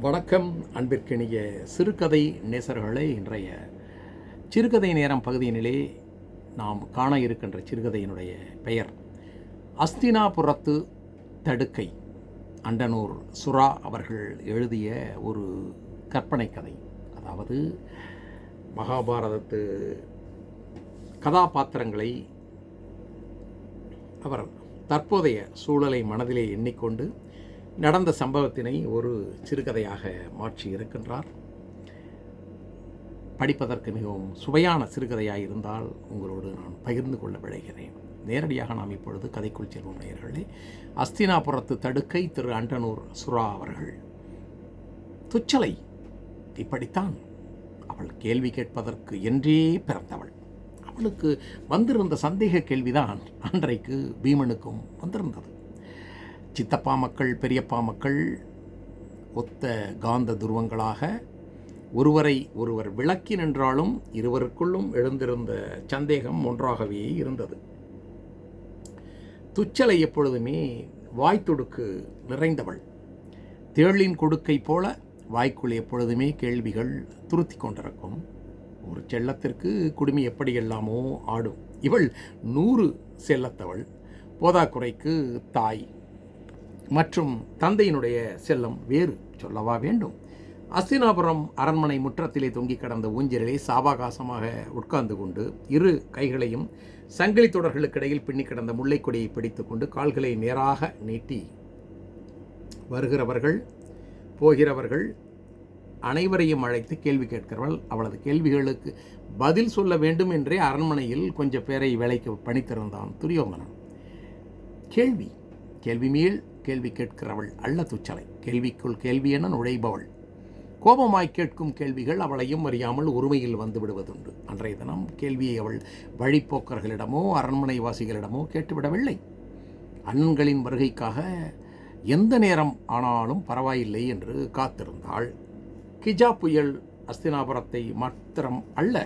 வணக்கம் அன்பிற்கினிய சிறுகதை நேசர்களே. இன்றைய சிறுகதை நேரம் பகுதியினிலே நாம் காண இருக்கின்ற சிறுகதையினுடைய பெயர் அஸ்தினாபுரத்து தடுக்கை. அண்டனூர் சுறா அவர்கள் எழுதிய ஒரு கற்பனை கதை. அதாவது மகாபாரதத்து கதாபாத்திரங்களை அவர் தற்போதைய சூழலை மனதிலே எண்ணிக்கொண்டு நடந்த சம்பவத்தினை ஒரு சிறுகதையாக மாற்றி இருக்கின்றார். படிப்பதற்கு மிகவும் சுவையான சிறுகதையாக இருந்தால் உங்களோடு நான் பகிர்ந்து கொள்ள விழைகிறேன். நேரடியாக நாம் இப்பொழுது கதைக்குள் செல்வோம் நேயர்களே. அஸ்தினாபுரத்து தடுக்கை திரு அண்டனூர் சுறா அவர்கள். துச்சலை இப்படித்தான் அவள் கேள்வி கேட்பதற்கு என்றே பிறந்தவள். அவளுக்கு வந்திருந்த சந்தேக கேள்விதான் அன்றைக்கு பீமனுக்கும் வந்திருந்தது. சித்தப்பா மக்கள் பெரியப்பா மக்கள் ஒத்த காந்த துருவங்களாக ஒருவரை ஒருவர் விளக்கி நின்றாலும் இருவருக்குள்ளும் எழுந்திருந்த சந்தேகம் ஒன்றாகவே இருந்தது. துச்சலை எப்பொழுதுமே வாய்த்துடுக்கு நிறைந்தவள். தேளின் கொடுக்கை போல வாய்க்குள் எப்பொழுதுமே கேள்விகள் துருத்தி கொண்டிருக்கும். ஒரு செல்லத்திற்கு குடுமி எப்படியெல்லாமோ ஆடும். இவள் நூறு செல்லத்தவள். போதாக்குறைக்கு தாய். மற்றும் தந்தையினுடைய செல்லம் வேறு சொல்லவா வேண்டும்? அஸ்தினாபுரம் அரண்மனை முற்றத்திலே தொங்கி கிடந்த ஊஞ்சலிலே சாவாகாசமாக உட்கார்ந்து கொண்டு இரு கைகளையும் சங்கிலி தொடர்களுக்கிடையில் பின்னி கிடந்த முல்லைக்கொடியை பிடித்துக்கொண்டு கால்களை நேராக நீட்டி வருகிறவர்கள் போகிறவர்கள் அனைவரையும் அழைத்து கேள்வி கேட்கிறவள் அவளது கேள்விகளுக்கு பதில் சொல்ல வேண்டும் என்றே அரண்மனையில் கொஞ்சம் பேரை வேலைக்கு பணித்திருந்தான் துரியோதனன். கேள்வி கேள்வி மேல் கேள்வி கேட்கிறவள் அல்ல துச்சலை. கேள்விக்குள் கேள்வி என நுழைபவள். கோபமாய் கேட்கும் கேள்விகள் அவளையும் அறியாமல் உரிமையில் வந்து விடுவதுண்டு. அன்றைய தினம் கேள்வியை அவள் வழிப்போக்கர்களிடமோ அரண்மனை வாசிகளிடமோ கேட்டுவிடவில்லை. அண்ணன்களின் வருகைக்காக எந்த நேரம் ஆனாலும் பரவாயில்லை என்று காத்திருந்தாள். கிஜா புயல் அஸ்தினாபுரத்தை மாத்திரம் அல்ல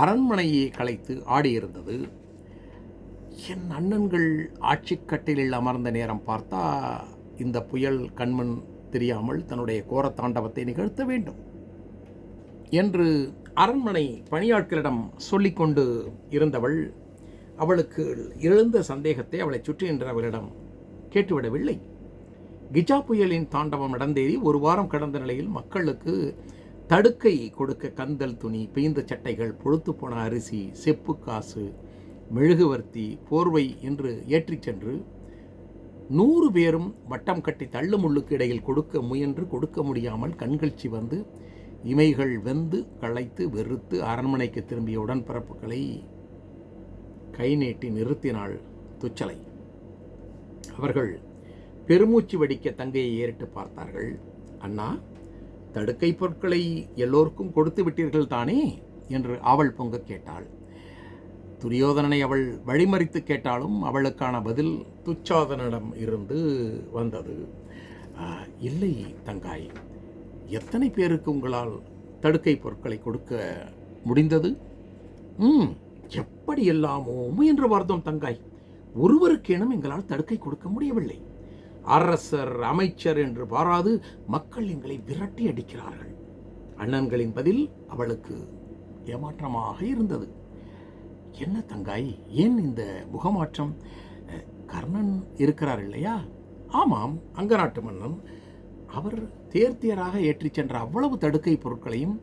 அரண்மனையை கலைத்து ஆடியிருந்தது. என் அண்ணன்கள் ஆட்சிக்கட்டிலில் அமர்ந்த நேரம் பார்த்தா இந்த புயல் கண்மண் தெரியாமல் தன்னுடைய கோரத்தாண்டவத்தை நிகழ்த்த வேண்டும் என்று அரண்மனை பணியாட்களிடம் சொல்லிக்கொண்டு இருந்தவள் அவளுக்கு எழுந்த சந்தேகத்தை அவளை சுற்றி நின்றவரிடம் கேட்டுவிடவில்லை. கிஜா புயலின் தாண்டவம் நடந்தேறி ஒரு வாரம் கடந்த நிலையில் மக்களுக்கு தடுக்கை கொடுக்க கந்தல் துணி பெய்ந்த சட்டைகள் பொழுத்து போன அரிசி செப்பு காசு மெழுகுவர்த்தி போர்வை என்று ஏற்றிச் சென்று நூறு பேரும் வட்டம் கட்டி தள்ளுமுள்ளுக்கு இடையில் கொடுக்க முயன்று கொடுக்க முடியாமல் கண்கள் சிவந்து இமைகள் வெந்து களைத்து வெறுத்து அரண்மனைக்கு திரும்பிய உடன்பிறப்புகளை கை நீட்டி நிறுத்தினாள் துச்சலை. அவர்கள் பெருமூச்சு வெடிக்க தங்கையை ஏறிட்டு பார்த்தார்கள். அண்ணா தடுக்கை பொருட்களை எல்லோருக்கும் கொடுத்து விட்டீர்கள் தானே என்று அவள் பொங்க கேட்டாள். துரியோதனனை அவள் வழிமறித்து கேட்டாலும் அவளுக்கான பதில் துச்சாதனிடம் இருந்து வந்தது. இல்லை தங்காய். எத்தனை பேருக்கு உங்களால் தடுக்கை பொருட்களை கொடுக்க முடிந்தது? ம் எப்படி எல்லாமோ முயன்று பார்த்தோம் தங்காய். ஒருவருக்கேனும் எங்களால் தடுக்கை கொடுக்க முடியவில்லை. அரசர் அமைச்சர் என்று பாராது மக்கள் எங்களை விரட்டி அடிக்கிறார்கள். அண்ணன்களின் பதில் அவளுக்கு ஏமாற்றமாக இருந்தது. என்ன தங்காய்? ஏன் இந்த முகமாற்றம்? கர்ணன் இருக்கிறார் இல்லையா? ஆமாம் அங்க நாட்டு மன்னன். அவர் தேர்த்தியராக ஏற்றிச் சென்ற அவ்வளவு தடுக்கை பொருட்களையும்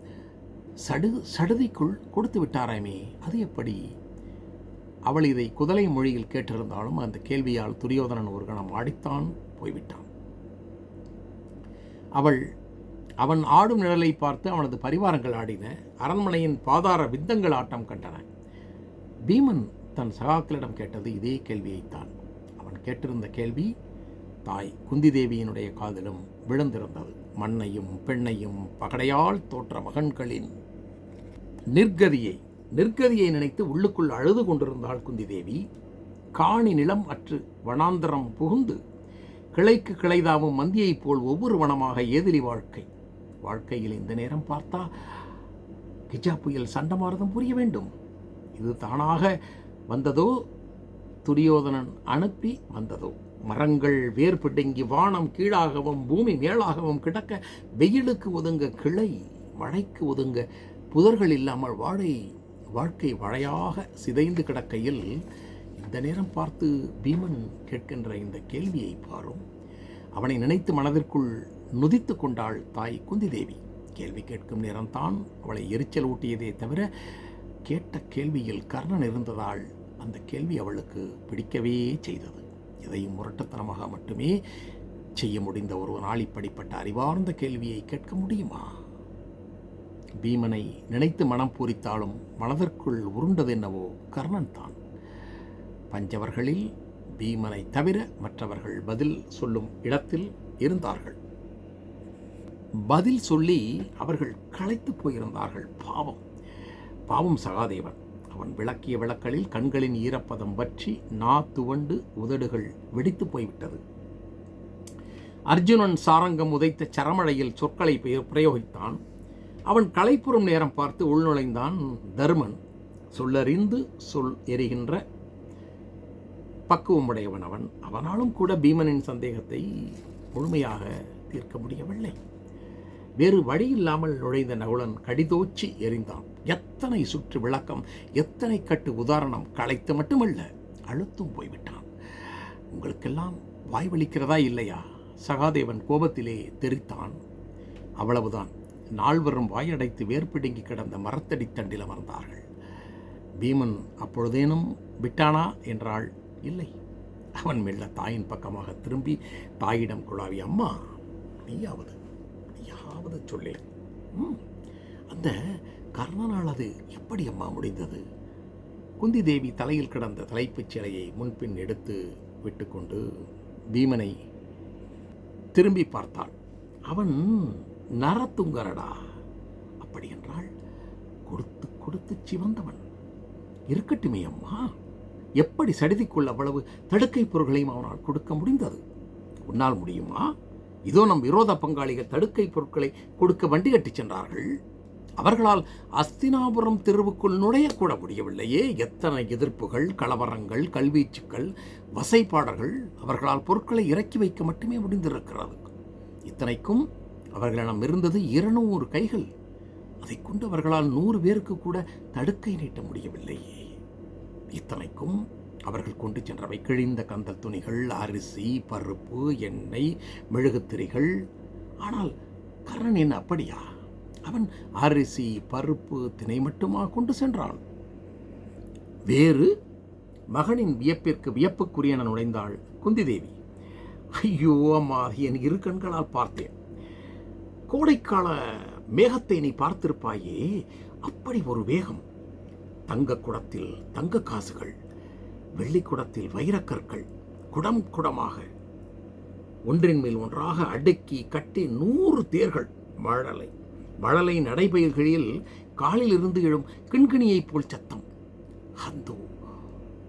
சடு சடுதிக்குள் கொடுத்து விட்டாராமே. அது எப்படி? அவள் இதை குதலை மொழியில் கேட்டிருந்தாலும் அந்த கேள்வியால் துரியோதனன் ஒரு கணம் ஆடித்தான் போய்விட்டான். அவள் அவன் ஆடும் நிழலை பார்த்து அவனது பரிவாரங்கள் ஆடின அரண்மனையின் பாதார வித்தங்கள் ஆட்டம் கண்டன. பீமன் தன் சகாக்களிடம் கேட்டது இதே கேள்வியைத்தான். அவன் கேட்டிருந்த கேள்வி தாய் குந்தி தேவியினுடைய காதிலும் விழுந்திருந்தது. மண்ணையும் பெண்ணையும் பகடையால் தோற்ற மகன்களின் நிர்கதியை நிர்கதியை நினைத்து உள்ளுக்குள் அழுது கொண்டிருந்தாள் குந்தி தேவி காணி நிலம் அற்று வனாந்தரம் புகுந்து கிளைக்கு கிளைதாவும் மந்தியைப் போல் ஒவ்வொரு வனமாக ஏதிலி வாழ்க்கை. வாழ்க்கையில் இந்த நேரம் பார்த்தா கிஜா புயல் சண்டமாரதம் புரிய வேண்டும். இது தானாக வந்ததோ? துரியோதனன் அனுப்பி வந்ததோ? மரங்கள் வேர் பிடுங்கி வானம் கீழாகவும் பூமி மேலாகவும் கிடக்க வெயிலுக்கு ஒதுங்க கிளை மழைக்கு ஒதுங்க புதர்கள் இல்லாமல் வாழை வாழ்க்கை வழையாக சிதைந்து கிடக்கையில் இந்த நேரம் பார்த்து பீமன் கேட்கின்ற இந்த கேள்வியை பாரும். அவனை நினைத்து மனதிற்குள் நுதித்து கொண்டாள் தாய் குந்தி தேவி கேள்வி கேட்கும் நேரம்தான் அவளை எரிச்சல் ஊட்டியதே தவிர கேட்ட கேள்வியில் கர்ணன் இருந்ததால் அந்த கேள்வி அவளுக்கு பிடிக்கவே செய்தது. இதையும் முரட்டுத்தனமாக மட்டுமே செய்ய முடிந்த ஒருவனால் இப்படிப்பட்ட அறிவார்ந்த கேள்வியை கேட்க முடியுமா? பீமனை நினைத்து மனம் பூரித்தாலும் மனதிற்குள் உருண்டதென்னவோ கர்ணன் தான். பஞ்சவர்களில் பீமனை தவிர மற்றவர்கள் பதில் சொல்லும் இடத்தில் இருந்தார்கள். பதில் சொல்லி அவர்கள் களைத்து போயிருந்தார்கள் பாவம். பாவம் சகாதேவன். அவன் விளக்கிய விளக்களில் கண்களின் ஈரப்பதம் வற்றி நா துவண்டு உதடுகள் வெடித்து போய்விட்டது. அர்ஜுனன் சாரங்கம் உதைத்த சரமழையில் சொற்களை பிரயோ- பிரயோகித்தான். அவன் களைப்புறும் நேரம் பார்த்து உள்நுழைந்தான் தர்மன். சொல்லறிந்து சொல் எரிகின்ற பக்குவம் உடையவன் அவன். அவனாலும் கூட பீமனின் சந்தேகத்தை முழுமையாக தீர்க்க முடியவில்லை. வேறு வழி இல்லாமல் நுழைந்த நகுலன் கடிதோச்சி எறிந்தான். எத்தனை சுற்று விளக்கம் எத்தனை கட்டு உதாரணம் களைத்து மட்டுமல்ல அழுத்தும் போய்விட்டான். உங்களுக்கெல்லாம் வாய்வளிக்கிறதா இல்லையா? சகாதேவன் கோபத்திலே தெரித்தான். அவ்வளவுதான். நால்வரும் வாயடைத்து வேர்பிடுங்கி கிடந்த மரத்தடி தண்டில் அமர்ந்தார்கள். பீமன் அப்பொழுதேனும் விட்டானா? என்றாள். இல்லை. அவன் மெல்ல தாயின் பக்கமாக திரும்பி தாயிடம் குழாவி அம்மா நீயாவது நீயாவது சொல்லேன். அந்த கர்ணனால் அது எப்படி அம்மா முடிந்தது? குந்தி தேவி தலையில் கிடந்த தலைப்புச் சிலையை முன்பின் எடுத்து விட்டுக்கொண்டு பீமனை திரும்பி பார்த்தாள். அவன் நரத்துங்கரடா! அப்படி என்றால் கொடுத்து கொடுத்து சிவந்தவன். இருக்கட்டுமே அம்மா. எப்படி சடிதிக்குள் அவ்வளவு தடுக்கை பொருட்களையும் அவனால் கொடுக்க முடிந்தது? உன்னால் முடியுமா? இதோ நம் விரோத பங்காளிகள் தடுக்கை பொருட்களை கொடுக்க வண்டி கட்டிச் சென்றார்கள். அவர்களால் அஸ்தினாபுரம் தெருவுக்குள் நுழையக்கூட முடியவில்லையே. எத்தனை எதிர்ப்புகள் கலவரங்கள் கல்வீச்சுக்கள் வசைப்பாடல்கள் அவர்களால் பொருட்களை இறக்கி வைக்க மட்டுமே முடிந்திருக்கிறது. இத்தனைக்கும் அவர்களிடம் இருந்தது இருநூறு கைகள். அதைக் கொண்டு அவர்களால் நூறு பேருக்கு கூட தடுக்கை நீட்ட முடியவில்லையே. இத்தனைக்கும் அவர்கள் கொண்டு சென்றவை கிழிந்த கந்தல் துணிகள் அரிசி பருப்பு எண்ணெய் மெழுகுத்திரிகள் ஆனால் கர்ணன் என்ன அப்படியா? அவன் அரிசி பருப்பு தினை மட்டுமா கொண்டு சென்றான். வேறு மகனின் வியப்பிற்கு வியப்புக்குரியன நுழைந்தாள் குந்திதேவி. ஐயோ அம்மா என் இரு கண்களால் பார்த்தேன். கோடைக்கால மேகத்தை நீ பார்த்திருப்பாயே அப்படி ஒரு வேகம். தங்க குடத்தில் தங்க காசுகள் வெள்ளி குடத்தில் வைரக்கற்கள் குடம் குடமாக. ஒன்றின் மேல் ஒன்றாக அடுக்கி கட்டி நூறு தேர்கள் மழலை வழலை நடைபயிர்களில் காலில் இருந்து எழும் கிண்கிணியைப் போல் சத்தம். அந்தோ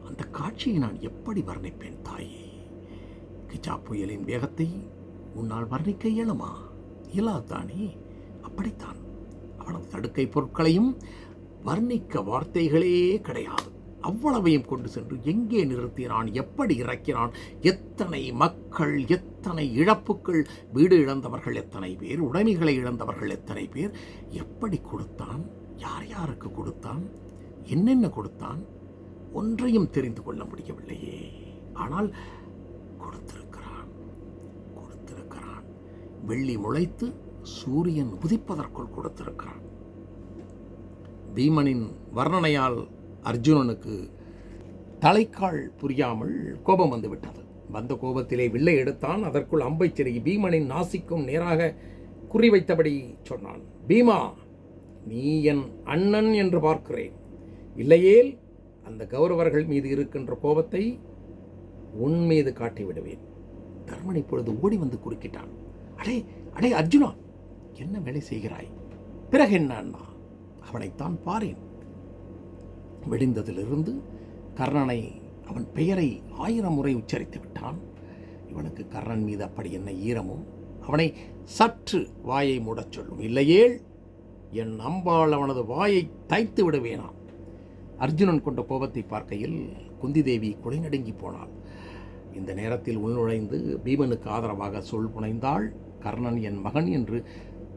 அந்த காட்சியை நான் எப்படி வர்ணிப்பேன் தாயே? கிஜா புயலின் வேகத்தை உன்னால் வர்ணிக்க இயலுமா? இயலாதானே? அப்படித்தான். அவனது தடுக்கை பொருட்களையும் வர்ணிக்க வார்த்தைகளே கிடையாது. அவ்வளவையும் கொண்டு சென்று எங்கே நிறுத்தினான்? எப்படி இறக்கினான்? எத்தனை மக்கள் எத்தனை இழப்புக்கள் வீடு இழந்தவர்கள் எத்தனை பேர்? உடைமைகளை இழந்தவர்கள் எத்தனை பேர்? எப்படி கொடுத்தான்? யார் யாருக்கு கொடுத்தான்? என்னென்ன கொடுத்தான்? ஒன்றையும் தெரிந்து கொள்ள முடியவில்லையே. ஆனால் கொடுத்திருக்கிறான். கொடுத்திருக்கிறான். வெள்ளி முளைத்து சூரியன் உதிப்பதற்குள் கொடுத்திருக்கிறான். பீமனின் வர்ணனையால் அர்ஜுனனுக்கு தலைக்கால் புரியாமல் கோபம் வந்துவிட்டது. வந்த கோபத்திலே வில்லை எடுத்தான். அதற்குள் அம்பை செருகி பீமனின் நாசிக்கும் நேராக குறிவைத்தபடி சொன்னான் பீமா நீ என் அண்ணன் என்று பார்க்கிறேன். இல்லையேல் அந்த கௌரவர்கள் மீது இருக்கின்ற கோபத்தை உன் மீது காட்டி விடுவேன் தர்மன் இப்பொழுது ஓடி வந்து குறுக்கிட்டான் அடே அடே அர்ஜுனா என்ன வேலை செய்கிறாய்? பிறகு என்ன அண்ணா? அவனைத்தான் பாரேன். வெடிந்ததிலிருந்து கர்ணனை அவன் பெயரை ஆயிரம் முறை உச்சரித்து விட்டான். இவனுக்கு கர்ணன் மீது அப்படி என்ன ஈரமும்? அவனை சற்று வாயை மூடச் சொல்லும். இல்லையேல் என் அம்பாள் அவனது வாயை தைத்து விடுவேனாம் அர்ஜுனன் கொண்ட கோபத்தை பார்க்கையில் குந்தி தேவி குலைநடுங்கி போனாள். இந்த நேரத்தில் உள்நுழைந்து பீமனுக்கு ஆதரவாக சொல் புனைந்தாள். கர்ணன் என் மகன் என்று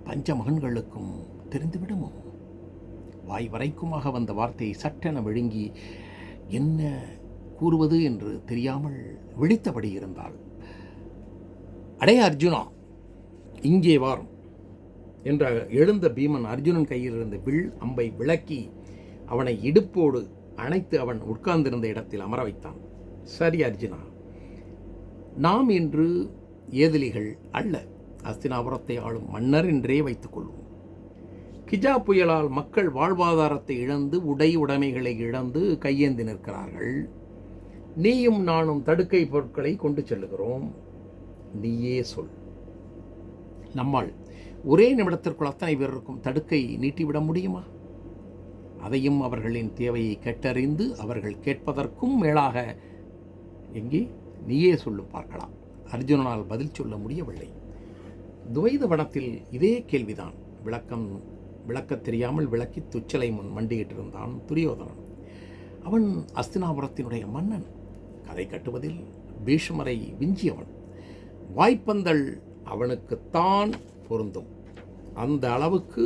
பஞ்ச மகன்களுக்கும் தெரிந்துவிடுமோ? வாய் வரைக்குமாக வந்த வார்த்தையை சட்டென விழுங்கி என்ன கூறுவது? என்று தெரியாமல் விழித்தபடி இருந்தாள். அடே அர்ஜுனா இங்கே வாரும் என்ற எழுந்த பீமன் அர்ஜுனன் கையில் இருந்த வில் அம்பை விளக்கி அவனை இடுப்போடு அணைத்து அவன் உட்கார்ந்திருந்த இடத்தில் அமர வைத்தான். சரி அர்ஜுனா நாம் இன்று ஏதிலிகள் அல்ல அஸ்தினாபுரத்தை ஆளும் மன்னர் என்றே வைத்துக் கொள்வோம். கிஜா புயலால் மக்கள் வாழ்வாதாரத்தை இழந்து உடை உடைமைகளை இழந்து கையேந்தி நிற்கிறார்கள். நீயும் நானும் தடுக்கை பொருட்களை கொண்டு செல்லுகிறோம். நீயே சொல். நம்மால் ஒரே நிமிடத்திற்குள் அத்தனை பேருக்கும் தடுக்கை நீட்டிவிட முடியுமா? அதையும் அவர்களின் தேவையை கேட்டறிந்து அவர்கள் கேட்பதற்கும் மேலாக எங்கே? நீயே சொல்லும் பார்க்கலாம். அர்ஜுனனால் பதில் சொல்ல முடியவில்லை. துவைத வனத்தில் இதே கேள்விதான். விளக்கம் விளக்கத் தெரியாமல் விளக்கி துச்சலை முன் மண்டியிட்டிருந்தான் துரியோதனன். அவன் அஸ்தினாபுரத்தினுடைய மன்னன். கதை கட்டுவதில் பீஷ்மரை விஞ்சியவன். வாய்ப்பந்தள் அவனுக்குத்தான் பொருந்தும். அந்த அளவுக்கு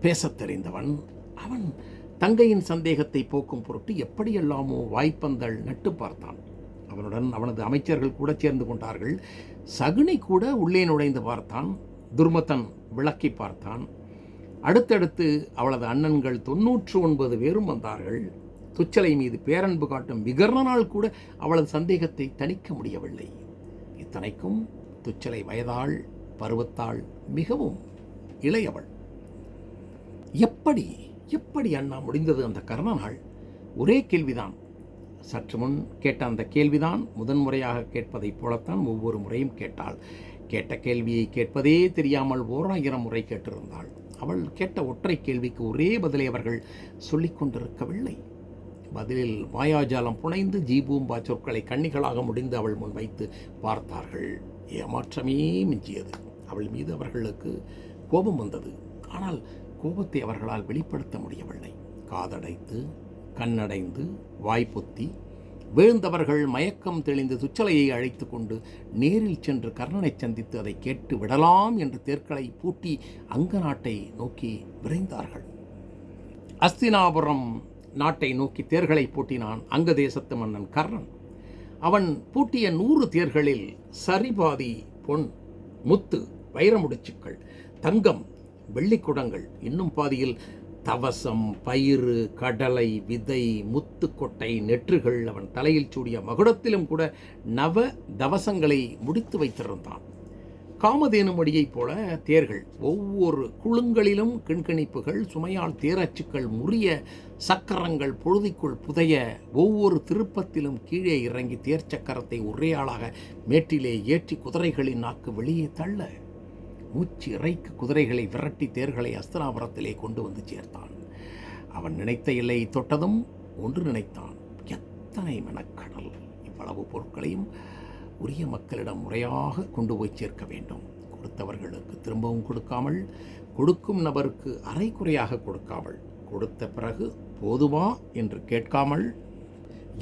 பேசத் தெரிந்தவன் அவன் தங்கையின் சந்தேகத்தை போக்கும் பொருட்டு எப்படியெல்லாமோ வாய்ப்பந்தள் நட்டு பார்த்தான். அவனுடன் அவனது அமைச்சர்கள் கூட சேர்ந்து கொண்டார்கள். சகுனி கூட உள்ளே நுழைந்து பார்த்தான். துர்மதன் விளக்கி பார்த்தான். அடுத்தடுத்து அவளது அண்ணன்கள் தொன்னூற்று ஒன்பது பேரும் வந்தார்கள். துச்சலை மீது பேரன்பு காட்டும் விகர்ணனால் கூட அவளது சந்தேகத்தை தணிக்க முடியவில்லை. இத்தனைக்கும் துச்சலை வயதாள் பருவத்தாள் மிகவும் இளையவள். எப்படி எப்படி அண்ணா முடிந்தது அந்த கர்ணனாள் ஒரே கேள்விதான். சற்று முன் கேட்ட அந்த கேள்விதான் முதன்முறையாக கேட்பதைப் போலத்தான் ஒவ்வொரு முறையும் கேட்டாள். கேட்ட கேள்வியை கேட்பதே தெரியாமல் ஓராயிரம் முறை கேட்டிருந்தாள். அவள் கேட்ட ஒற்றை கேள்விக்கு ஒரே பதிலை அவர்கள் சொல்லிக் கொண்டிருக்கவில்லை. பதிலில் மாயாஜாலம் புனைந்து ஜீபூம்பா சொற்களை கண்ணிகளாக முடிந்து அவள் முன் வைத்து பார்த்தார்கள். ஏமாற்றமே மிஞ்சியது. அவள் மீது அவர்களுக்கு கோபம் வந்தது. ஆனால் கோபத்தை அவர்களால் வெளிப்படுத்த முடியவில்லை. காதடைத்து கண்ணடைந்து வாய்ப்பொத்தி வீழ்ந்தவர்கள் மயக்கம் தெளிந்து துச்சலையை அழைத்து கொண்டு நேரில் சென்று கர்ணனை சந்தித்து அதை கேட்டு விடலாம் என்று தேர்களை பூட்டி அங்க நாட்டை நோக்கி விரைந்தார்கள். அஸ்தினாபுரம் நாட்டை நோக்கி தேர்களை பூட்டினான் அங்க தேசத்து மன்னன் கர்ணன். அவன் பூட்டிய நூறு தேர்களில் சரிபாதி பொன் முத்து வைரமுடிச்சுக்கள் தங்கம் வெள்ளிக்குடங்கள் இன்னும் பாதியில் தவசம் பயிறு கடலை விதை முத்துக்கொட்டை நெற்றுகள் அவன் தலையில் சூடிய மகுடத்திலும் கூட நவ தவசங்களை முடித்து வைத்திருந்தான். காமதேனு மடியைப் போல தேர்கள் ஒவ்வொரு குழுங்களிலும் கிண்கணிப்புகள் சுமையால் தேரச்சுக்கள் முறிய சக்கரங்கள் பொழுதிக்குள் புதைய ஒவ்வொரு திருப்பத்திலும் கீழே இறங்கி தேர் சக்கரத்தை ஒரே ஆளாக மேட்டிலே ஏற்றி குதிரைகளின் நாக்கு வெளியே தள்ள மூச்சு இறைக்கு குதிரைகளை விரட்டி தேர்களை அஸ்தனாபுரத்திலே கொண்டு வந்து சேர்த்தான். அவன் நினைத்த எல்லை தொட்டதும் ஒன்று நினைத்தான். எத்தனை மெனக்கடல்! இவ்வளவு பொருட்களையும் உரிய மக்களிடம் முறையாக கொண்டு போய் சேர்க்க வேண்டும். கொடுத்தவர்களுக்கு திரும்பவும் கொடுக்காமல் கொடுக்கும் நபருக்கு அரை குறையாக கொடுக்காமல் கொடுத்த பிறகு போதுமா என்று கேட்காமல்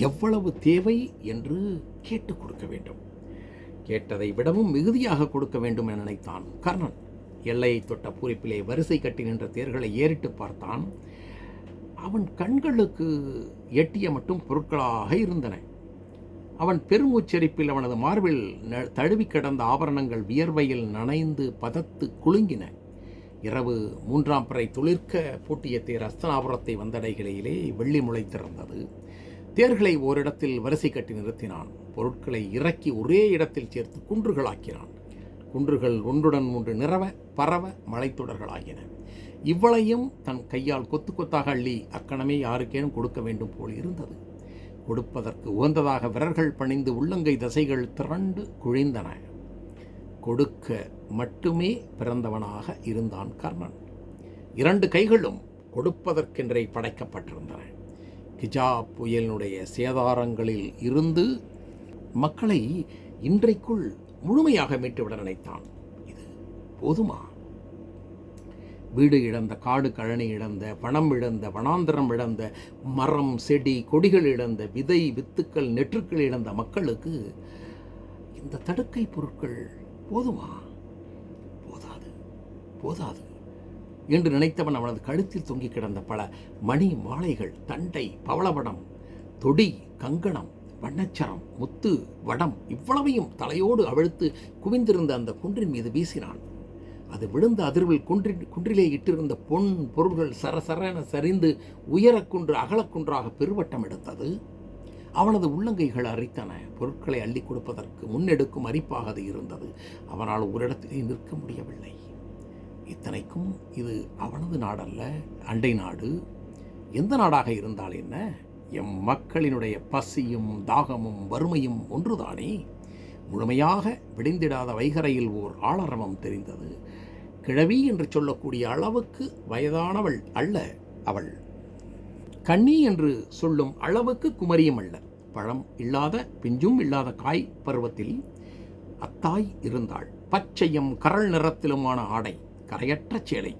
எவ்வளவு தேவை என்று கேட்டு கொடுக்க வேண்டும். கேட்டதை விடவும் மிகுதியாக கொடுக்க வேண்டும் என நினைத்தான். கர்ணன் எல்லையை தொட்ட பூரிப்பிலே வரிசை கட்டி நின்ற தேர்களை ஏறிட்டு பார்த்தான். அவன் கண்களுக்கு எட்டிய மட்டும் பொருட்களாக இருந்தன. அவன் பெருமூச்சரிப்பில் அவனது மார்பில் ந- தழுவி கிடந்த ஆபரணங்கள் வியர்வையில் நனைந்து பதத்து குலுங்கின. இரவு மூன்றாம் பிறை துளிர்க்க பூட்டிய தேர் அஸ்தனாபுரத்தை வந்தடைகளிலே வெள்ளி முளைத்திருந்தது தேர்களை ஓரிடத்தில் வரிசை கட்டி நிறுத்தினான். பொருட்களை இறக்கி ஒரே இடத்தில் சேர்த்து குன்றுகளாக்கினான். குன்றுகள் ஒன்றுடன் ஒன்று நிறவ பரவ மலைத்தொடர்களாகின. இவ்வளையும் தன் கையால் கொத்து கொத்தாக அள்ளி அக்கணமே யாருக்கேனும் கொடுக்க வேண்டும் போல் இருந்தது. கொடுப்பதற்கு உகந்ததாக விரல்கள் பணிந்து உள்ளங்கை தசைகள் திரண்டு குழிந்தன. கொடுக்க மட்டுமே பிறந்தவனாக இருந்தான் கர்ணன். இரண்டு கைகளும் கொடுப்பதற்கென்றே படைக்கப்பட்டிருந்தன. கிஜா புயலினுடைய சேதாரங்களில் இருந்து மக்களை இன்றைக்குள் முழுமையாக மீட்டுவிட நினைத்தான். இது போதுமா? வீடு இழந்த காடு கழனி இழந்த பணம் இழந்த வனாந்தரம் இழந்த மரம் செடி கொடிகள் இழந்த விதை வித்துக்கள் நெற்றுக்கள் இழந்த மக்களுக்கு இந்த தடுக்கை பொருட்கள் போதுமா? போதாது. போதாது. என்று நினைத்தவன் அவனது கழுத்தில் தொங்கி கிடந்த பல மணி மாலைகள் தண்டை பவளவடம் தொடி கங்கணம் வண்ணச்சரம் முத்து வடம் இவ்வளவையும் தலையோடு அவிழ்த்து குவிந்திருந்த அந்த குன்றின் மீது வீசினான். அது விழுந்த அதிர்வில் குன்றின் குன்றிலே இட்டிருந்த பொன் பொருள்கள் சரசரென சரிந்து உயரக்குன்று அகலக்குன்றாக பெருவட்டம் எடுத்தது. அவனது உள்ளங்கைகள் அரித்தன. பொருட்களை அள்ளி கொடுப்பதற்கு முன்னெடுக்கும் அரிப்பாக அது இருந்தது. அவனால் ஒரு இடத்திலே நிற்க முடியவில்லை. இத்தனைக்கும் இது அவனது நாடல்ல அண்டை நாடு. எந்த நாடாக இருந்தால் என்ன? எம் மக்களினுடைய பசியும் தாகமும் வறுமையும் ஒன்றுதானே? முழுமையாக விடிந்திடாத வைகரையில் ஓர் ஆளரவம் தெரிந்தது. கிழவி என்று சொல்லக்கூடிய அளவுக்கு வயதானவள் அல்ல அவள். கண்ணி என்று சொல்லும் அளவுக்கு குமரியும் அல்ல. பழம் இல்லாத பிஞ்சும் இல்லாத காய் பருவத்தில் அத்தாய் இருந்தாள். பச்சையும் கரள் நிறத்திலுமான ஆடை. கரையற்ற சேலை.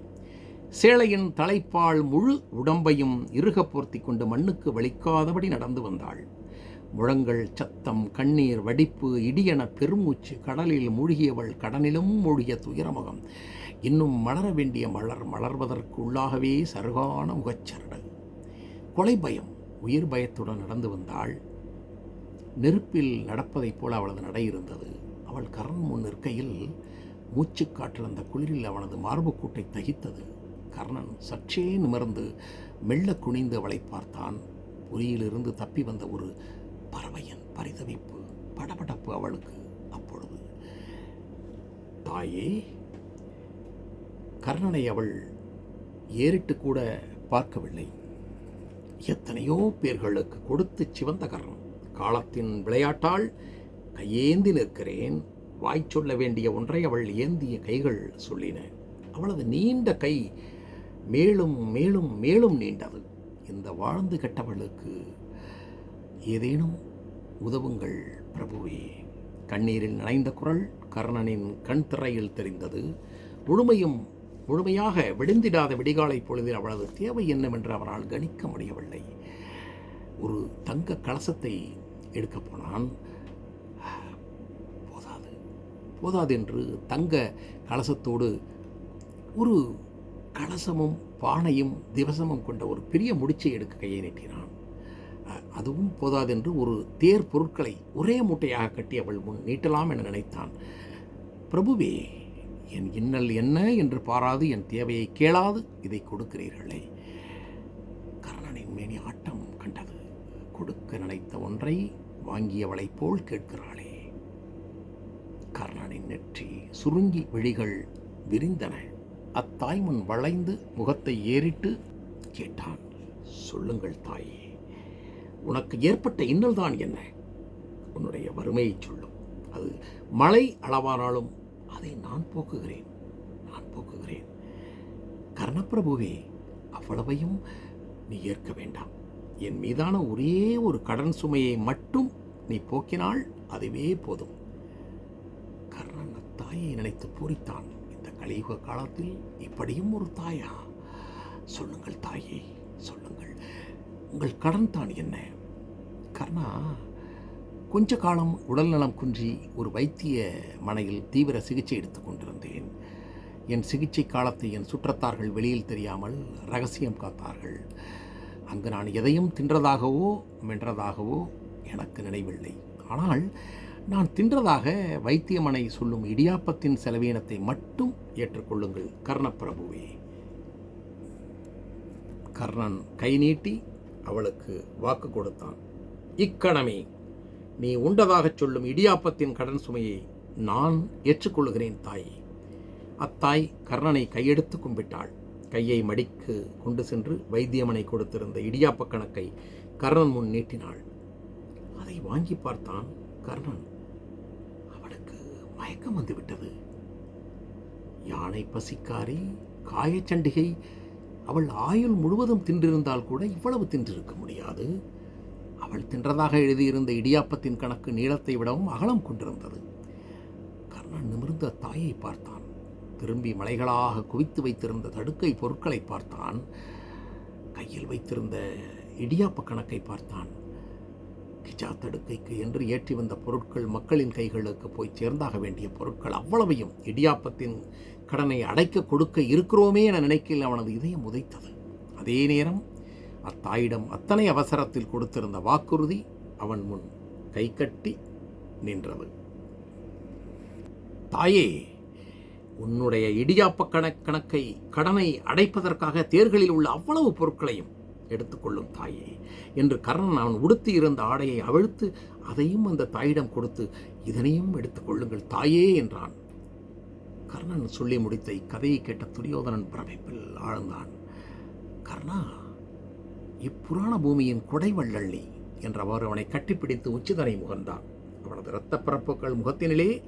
சேலையின் தலைப்பால் முழு உடம்பையும் இறுக போர்த்தி கொண்டு மண்ணுக்கு வலிக்காதபடி நடந்து வந்தாள். முழங்கள் சத்தம் கண்ணீர் வடிப்பு இடியென பெருமூச்சு கடலில் மூழ்கியவள் கடனிலும் மூழ்கிய துயரமுகம். இன்னும் மலர வேண்டிய மலர் மலர்வதற்கு உள்ளாகவே சருகான முகச்சரடு. கொலை பயம் உயிர் பயத்துடன் நடந்து வந்தாள். நெருப்பில் நடப்பதைப் போல அவளது நடை இருந்தது. அவள் கரண் முன் நிற்கையில் மூச்சுக்காற்றில் அந்த குளிரில் அவனது மார்புக்கூட்டை தகித்தது. கர்ணன் சற்றே நிமிர்ந்து மெல்ல குனிந்து அவளை பார்த்தான். பொறியிலிருந்து தப்பி வந்த ஒரு பறவையின் பரிதவிப்பு படபடப்பு அவளுக்கு அப்பொழுது. தாயே! கர்ணனை அவள் ஏறிட்டு கூட பார்க்கவில்லை. எத்தனையோ பேர்களுக்கு கொடுத்து சிவந்த கர்ணன். காலத்தின் விளையாட்டால் கையேந்தி நிற்கிறேன். வாய் சொல்ல வேண்டிய ஒன்றை அவள் ஏந்திய கைகள் சொல்லின. அவளது நீண்ட கை மேலும் மேலும் மேலும் நீண்டது. இந்த வாழ்ந்து கெட்டவளுக்கு ஏதேனும் உதவுங்கள் பிரபுவே. கண்ணீரில் நனைந்த குரல் கர்ணனின் கண் திரையில் தெரிந்தது. முழுமையும் முழுமையாக விடிந்திடாத விடிகாலை பொழுதில் அவளது தேவை என்னவென்று அவரால் கணிக்க முடியவில்லை. ஒரு தங்க கலசத்தை எடுக்கப் போனான். போதாதென்று தங்க கலசத்தோடு ஒரு கலசமும் பானையும் திவசமும் கொண்ட ஒரு பெரிய முடிச்சை எடுக்க கையை நீட்டினான். அதுவும் போதாதென்று ஒரு தேர் பொருட்களை ஒரே மூட்டையாக கட்டி அவள் முன் நீட்டலாம் என நினைத்தான். பிரபுவே என் இன்னல் என்ன என்று பாராது என் தேவையை கேளாது இதை கொடுக்கிறீர்களே. கர்ணனின் மேனி ஆட்டம் கண்டது. கொடுக்க நினைத்த ஒன்றை வாங்கியவளைப் போல் கேட்கிறாளே. கர்ணனின் நெற்றி சுருங்கி விழிகள் விரிந்தன. அத்தாய் முன் வளைந்து முகத்தை ஏறிட்டு கேட்டான் சொல்லுங்கள் தாயே உனக்கு ஏற்பட்ட இன்னல்தான் என்ன? உன்னுடைய வறுமையை சொல்லும். அது மழை அளவானாலும் அதை நான் போக்குகிறேன் நான் போக்குகிறேன். கர்ணப்பிரபுவே அவ்வளவையும் நீ ஏற்க வேண்டாம். என் மீதான ஒரே ஒரு கடன் சுமையை மட்டும் நீ போக்கினால் அதுவே போதும். தாயை நினைத்து பூரித்தான். இந்த கலியுக காலத்தில் இப்படியும் ஒரு தாயா? சொல்லுங்கள் தாயே சொல்லுங்கள். உங்கள் கடன் தான் என்ன? கர்ணா கொஞ்ச காலம் உடல்நலம் குன்றி ஒரு வைத்திய மனையில் தீவிர சிகிச்சை எடுத்துக்கொண்டிருந்தேன் என் சிகிச்சை காலத்தை என் சுற்றத்தார்கள் வெளியில் தெரியாமல் ரகசியம் காத்தார்கள். அங்கு நான் எதையும் தின்றதாகவோ மென்றதாகவோ எனக்கு நினைவில்லை. ஆனால் நான் தின்றதாக வைத்தியமனை சொல்லும் இடியாப்பத்தின் செலவீனத்தை மட்டும் ஏற்றுக்கொள்ளுங்கள் கர்ணப்பிரபுவே. கர்ணன் கை நீட்டி அவளுக்கு வாக்கு கொடுத்தான். இக்கணமே நீ உண்டதாகச் சொல்லும் இடியாப்பத்தின் கடன் சுமையை நான் ஏற்றுக்கொள்கிறேன் தாயே. அத்தாய் கர்ணனை கையெடுத்து கும்பிட்டாள். கையை மடிக்கு கொண்டு சென்று வைத்தியமனை கொடுத்திருந்த இடியாப்ப கணக்கை கர்ணன் முன் நீட்டினாள். அதை வாங்கி பார்த்தான் கர்ணன். மயக்கம் வந்துவிட்டது யானை பசிக்காரி காயச்சண்டிகை அவள் ஆயுள் முழுவதும் தின்றிருந்தால் கூட இவ்வளவு தின்றிருக்க முடியாது. அவள் தின்றதாக எழுதியிருந்த இடியாப்பத்தின் கணக்கு நீளத்தை விடவும் அகலம் கொண்டிருந்தது. கர்ணன் நிமிர்ந்த தாயை பார்த்தான். திரும்பி மலைகளாக குவித்து வைத்திருந்த தடுக்கை பொருட்களை பார்த்தான். கையில் வைத்திருந்த இடியாப்ப கணக்கை பார்த்தான். கிஜா தடுக்கைக்கு என்று ஏற்றி வந்த பொருட்கள் மக்களின் கைகளுக்கு போய் சேர்ந்தாக வேண்டிய பொருட்கள் அவ்வளவையும் இடியாப்பத்தின் கடனை அடைக்க கொடுக்க இருக்கிறோமே என நினைக்கையில் அவனது இதயம் உதைத்தது. அதே நேரம் அத்தாயிடம் அத்தனை அவசரத்தில் கொடுத்திருந்த வாக்குறுதி அவன் முன் கை கட்டி நின்றது. தாயே உன்னுடைய இடியாப்ப கணக்கணக்கை கடனை அடைப்பதற்காக தேர்களில் உள்ள அவ்வளவு பொருட்களையும் எடுத்துக்கொள்ளும் தாயே. என்று கர்ணன் அவன் உடுத்தி இருந்த ஆடையை அவிழ்த்து அதையும் அந்த தாயிடம் கொடுத்து இதனையும் எடுத்துக்கொள்ளுங்கள் தாயே என்றான். கர்ணன் சொல்லி முடித்த இக்கதையை கேட்ட துரியோதனன் பிரமிப்பில் ஆழ்ந்தான். கர்ணா இப்புராண பூமியின் குடைவள்ளல் நீ என்றவாறு அவனை கட்டிப்பிடித்து உச்சிதனை முகர்ந்தான் அவனது இரத்தப் பரப்புகள் முகத்தினிலே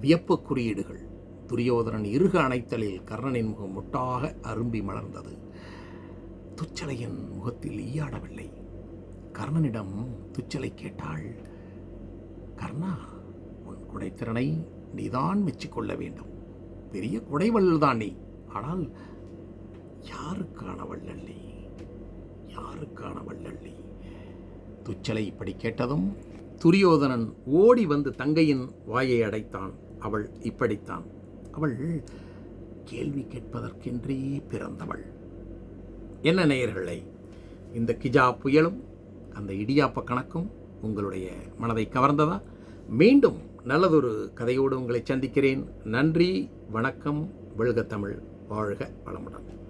வியப்பு குறியீடுகள். துரியோதனன் இருக அணைத்தலில் கர்ணனின் முகம் முட்டாக அரும்பி மலர்ந்தது. துச்சலையின் முகத்தில் ஈயாடவில்லை. கர்ணனிடம் துச்சலை கேட்டாள் கர்ணா உன் குடைத்திறனை நீதான் மெச்சிக்கொள்ள வேண்டும். பெரிய குடைவள்ளல் தான் நீ. ஆனால் யாருக்கான வள்ளல்லி யாருக்கான வள்ளல்லி துச்சலை இப்படி கேட்டதும் துரியோதனன் ஓடி வந்து தங்கையின் வாயை அடைத்தான். அவள் இப்படித்தான். அவள் கேள்வி கேட்பதற்கென்றே பிறந்தவள். என்ன நேயர்களே இந்த கிஜா புயலும் அந்த இடியாப்ப கணக்கும் உங்களுடைய மனதை கவர்ந்ததா? மீண்டும் நல்லதொரு கதையோடு உங்களை சந்திக்கிறேன். நன்றி வணக்கம் வெல்க தமிழ் வாழ்க வளமுடன்.